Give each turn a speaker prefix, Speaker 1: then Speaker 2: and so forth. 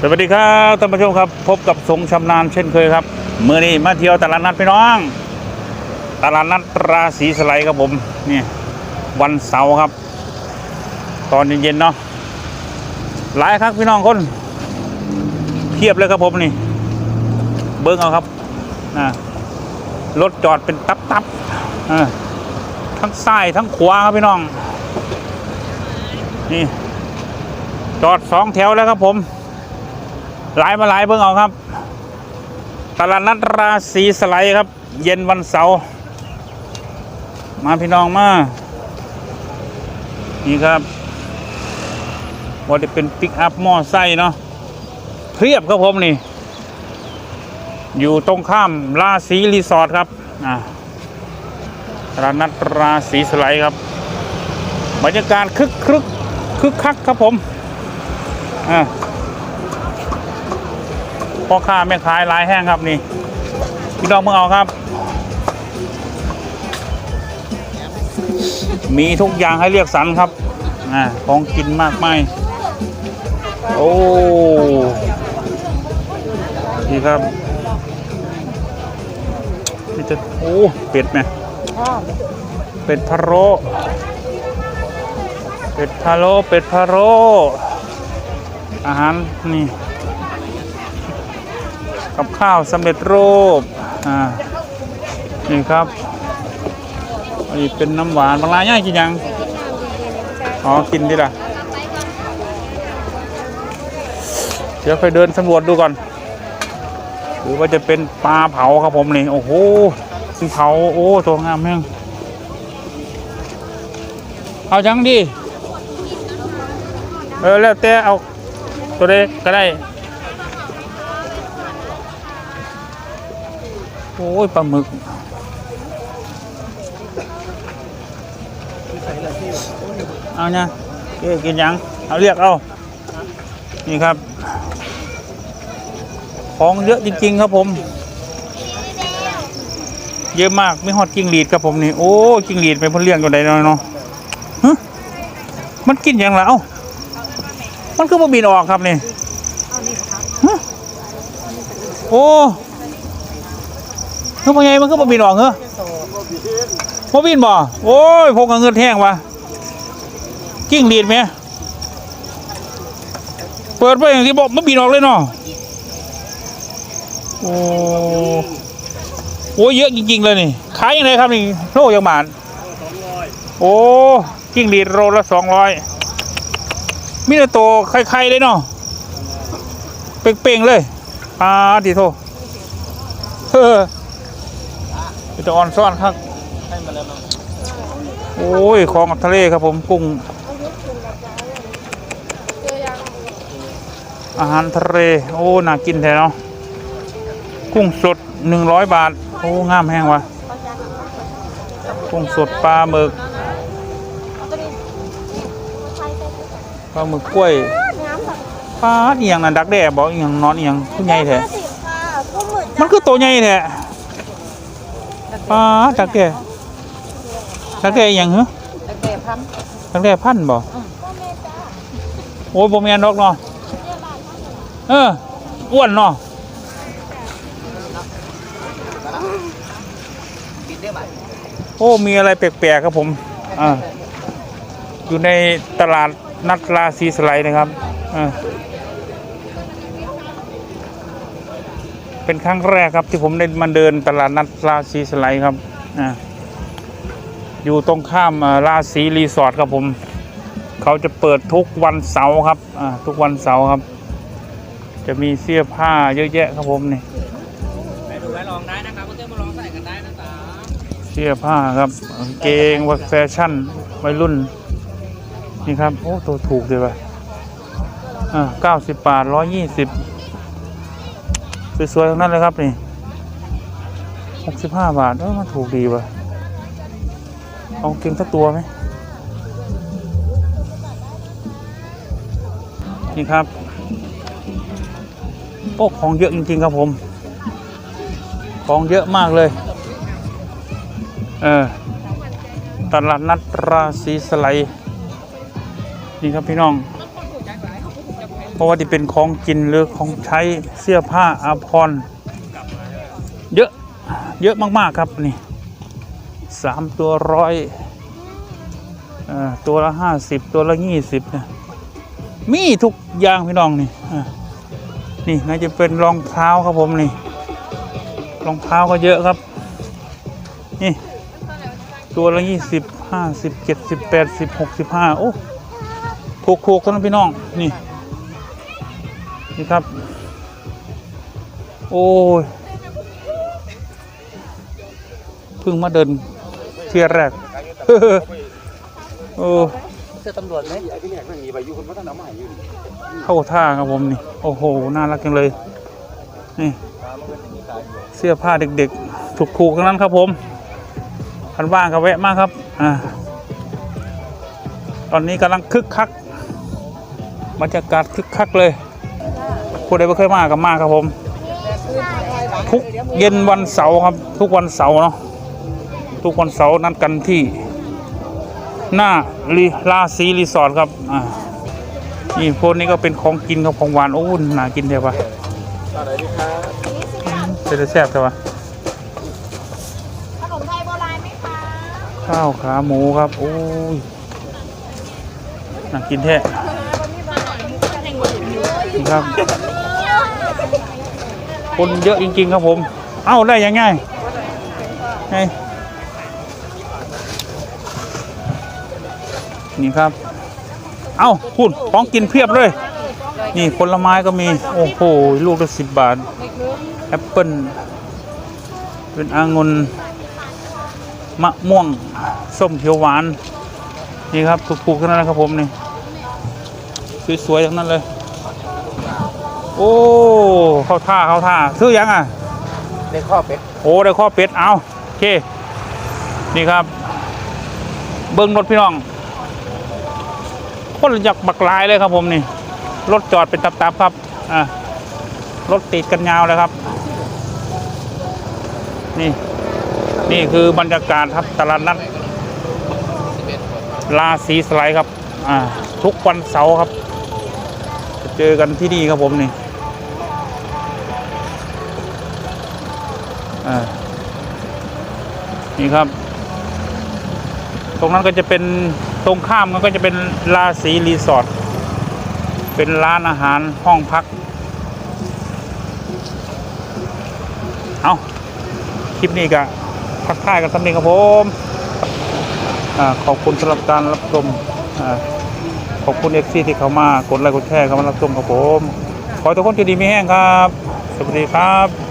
Speaker 1: สวัสดีครับท่านผู้ชมครับ พบกับทรงชำนาญเช่นเคยครับเมื่อนี้มาเที่ยวตลาดนัดพี่น้อง ตลาดนัดราศีสไลด์ครับผมนี่วันเสาร์ครับ ตอนเย็นๆเนาะหลายครับพี่น้องคนเทียบเลยครับผมนี่ เบิ้งเอาครับรถจอดเป็นตับๆทั้งซ้ายทั้งขวาครับพี่น้อง นี่ จอดสองแถวแล้วครับผม หลายมาหลายเบิ่งเอาครับ ตลาดนัดราศีสไลด์ครับ เย็นวันเสาร์มาพี่น้องมา นี่ครับว่าจะเป็นปิกอัพหม้อไซค์เนาะเพียบครับผมนี่ อยู่ตรงข้ามราศีรีสอร์ทครับอ่าตลาดนัดราศีสไลด์ครับ บรรยากาศคึกคึกคึกคักครับผมอ่า พ่อค้าแม่ขายลายแห้งครับนี่พี่น้องเมื่งเอาครับ มีทุกอย่างให้เลือกสรรครับอ่าของกินมากมายโอ้นี่ครับนี่จะโอ้เป็ดไหมเป็ดพะโล้เป็ดพะโล้เป็ดพะโล้อาหารนี่ กับข้าวสำเร็จรูปอ่านี่ครับอันนี้เป็นน้ำหวานบางรายง่ายกินยังอ๋อกินดิล่ะเดี๋ยวไปเดินสำรวจดูก่อน หรือว่าจะเป็นปลาเผาครับผมนี่โอ้โหเป็นเผาโอ้ตัวงามแม่งเอาจังดิเออแล้วแต่เอาตัวเล็กก็ได้ โอ้ยปลาหมึกเอาเนี่ยกินยัง เอาเรียกเอา นี่ครับ ของเยอะจริง ๆ ครับผม เยอะมากไม่ฮอดจิ้งหรีดครับผมนี่ โอ้จิ้งหรีดไปเพ่นเลี้ยงตัวใดเนาะเนาะมันกินอย่างไรเอ้ามันคือบ่บินออกครับนี่โอ้ คือบ่ไงมันก็บ่บินออกเหรอบ่บินบ่โอ้ยพกกับเงินแท่งว่ะกิ้งหรีดไหมเปิดไปอย่างที่บอกมันบินออกเลยเนาะโอ้โหเยอะจริงๆเลยนี่ขายยังไงครับนี่โลยังบาทโอ้กิ้งหรีดโลละสองร้อยมีแต่โตวไข่ๆเลยเนาะเป่งๆเลยปลาดิโทเฮ้อ จะออนซ่อนครับโอ้ยของทะเลครับผมกุ้งอาหารทะเลโอ้น่ากินแท้เนาะกุ้งสดหนึ่งร้อยบาท โอ้งามแห้งวะกุ้งสดปลาหมึกปลาหมึกกล้วยปลาเอียงน่ะดักแด้บอกเอียงนอนเอียงผู้ใหญ่แท้
Speaker 2: ห้าสิบค่ะกุ้งหมึก
Speaker 1: มันคือตัวใหญ่แท้ ปลาดักแด้ดักแด้อหย่างเหรอ
Speaker 2: ตะเกียบพัน
Speaker 1: ดักแด้พันธุ์บ่โอ้ยบ่แม่นดอกเนาะเอออ้วนเนาะโอ้มีอะไรแปลกๆครับผมอ่าอยู่ในตลาดนัดราศีสไลด์นะครับอ่า เป็นครั้งแรกครับที่ผมได้มาเดินตลาดนัดราศีสไลด์ครับอ่าอยู่ตรงข้ามอ่าราศีรีสอร์ทครับผม เขาจะเปิดทุกวันเสาร์ครับอ่าทุกวันเสาร์ครับ จะมีเสื้อผ้าเยอะแยะครับผมนี่
Speaker 3: ไปดูไปลองได้นะครับเพื่อนๆมาลองใส่กันได้นะจ๊ะ
Speaker 1: เสื้อผ้าครับกางเกงวัดแฟชั่นวัยรุ่น นี่ครับ โอ้ตัวถูกเลยว่ะอ่าเก้าสิบบาทร้อยยี่สิบ สวยๆทั้งนั้นเลยครับนี่หกสิบห้าบาทเออมันถูกดีว่ะเอาเก่งสักตัวไหมนี่ครับโอ้ของเยอะจริงๆครับผม ของเยอะมากเลย เออตลาดนัดราศีสไลนี่ครับพี่น้อง เพราะว่าที่เป็นของกินหรือของใช้เสื้อผ้าอาภรณ์เยอะเยอะมากๆครับนี่สามตัวร้อยตัวละห้าสิบตัวละยี่สิบเนี่ยมีทุกอย่างพี่น้องนี่นี่น่าจะเป็นรองเท้าครับผมนี่รองเท้าก็เยอะครับนี่ตัวละยี่สิบห้าสิบเจ็ดสิบแปดสิบหกสิบห้าโอ้ถูกถูกๆทั้งนั้นพี่น้องนี่ นี่ครับ โอ้ยเพิ่งมาเดินเที่ยแรกโอ้
Speaker 3: เสื้อตำรวจไหม
Speaker 1: เข้าท่าครับผมนี่ โอ้โห น่ารักจังเลย นี่ เสื้อผ้าเด็กๆ ถูกๆทั้งนั้นครับผมคันว่างก็แวะมากครับ อ่า ตอนนี้กำลังคึกคักบรรยากาศคึกคักเลย ผู้ใดไม่เคยมากับมาครับผม ทุกเย็นวันเสาร์ครับ ทุกวันเสาร์เนาะทุกวันเสาร์นัดกันที่ หน้าลีลาซีรีสอร์ทครับอ่านี่พวกนี้ก็เป็นของกินกับของหวานโอ้ยน่ากินเดียวปะเป็นแซ่บใช่ปะ
Speaker 2: ขนมไทยโบราณไหมคะ
Speaker 1: ข้าวขาหมูครับโอ้ยน่ากินแท้นี่ครับ คนเยอะจริง ๆ ครับผม เอ้าได้ยังไงไงนี่ครับ เอ้าพูดของกินเพียบเลย นี่ผลไม้ก็มี โอ้โห ลูกละสิบบาท แอปเปิ้ล เป็นองุ่น มะม่วง ส้มเขียวหวาน นี่ครับ ถูกๆทั้งนั้นนะครับผมนี่ สวยๆทั้งนั้นเลย โอ้เข้าท่าเข้าท่าซื้อยังอะ
Speaker 3: ในข้อเป็ด
Speaker 1: โอ้ได้ข้อเป็ดเอาโอเค นี่ครับ เบิ้งรถพี่น้องคนอยากบักหลายเลยครับผมนี่รถจอดเป็นตับๆครับอะรถติดกันยาวเลยครับ นี่ นี่คือบรรยากาศครับตลาดนัดลาสีสไลด์ครับ อ่า ทุกวันเสาร์ครับจะเจอกันที่นี่ครับผมนี่ อ่า นี่ครับ ตรงนั้นก็จะเป็นตรงข้ามมันก็จะเป็นลาสีรีสอร์ทเป็นร้านอาหารห้องพัก เอาคลิปนี้ก็ทักทายกันสักนิดครับผมอขอบคุณสำหรับการรับชมอขอบคุณเอฟซีที่เขามากดไลค์กดแชร์เข้ามารับชมครับผม ขอให้ทุกคนจะดีมีแห้งครับ สวัสดีครับ